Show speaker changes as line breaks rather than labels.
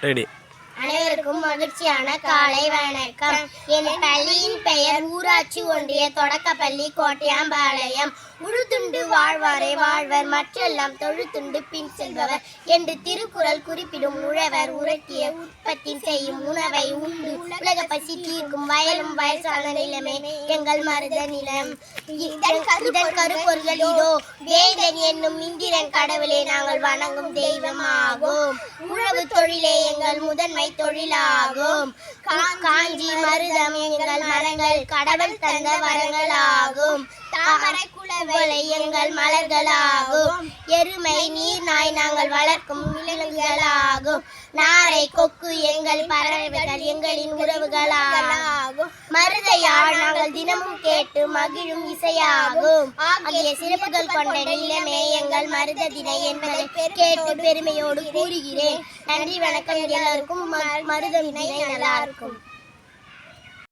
这里
அனைவருக்கும் மகிழ்ச்சியான காலை வணக்கம். என் பள்ளியின் பெயர் ஊராட்சி ஒன்றிய தொடக்கப்பள்ளி கோட்டையாம்பாளையம். உழுதுண்டு வாழ்வாரே வாழ்வர் மற்றெல்லாம் தொழுத்துண்டு பின் செல்பவர் என்று திருக்குறள் குறிப்பிடும் உழவர் உரட்டிய உற்பத்தி செய்யும் உணவை உண்டு. உலக பசி தீர்க்கும் வயலும் வயசான நிலமே எங்கள் மருத நிலம். இதன் கருப்பொருள்கள் இதோ. வேதன் என்னும் இந்திரன் கடவுளே நாங்கள் வணங்கும் தெய்வமாகும் உழவு தொழிலே எங்கள் முதன்மை தொழிலாகும் காஞ்சி மருதம் எங்கள் மரங்கள் கடவுள் தந்த வரங்களாகும். தாமரை குலவலை எங்கள் மலர்களாகும். எருமை நீர் நாய் நாங்கள் வளர்க்கும் விலங்குகளாகும். நாரை கொக்கு எங்கள் பறவைகள் எங்களின் உறவுகளாகும். மருதையால் தினமும் கேட்டு மகிழும் இசையாகும். ஆகிய சிறப்புகள் கொண்ட நிலமே எங்கள் மருத தினை என்பதை கேட்டு பெருமையோடு கூறுகிறேன். நன்றி வணக்கம். எல்லோருக்கும் மருதம் மருத தினை நல்லா இருக்கும்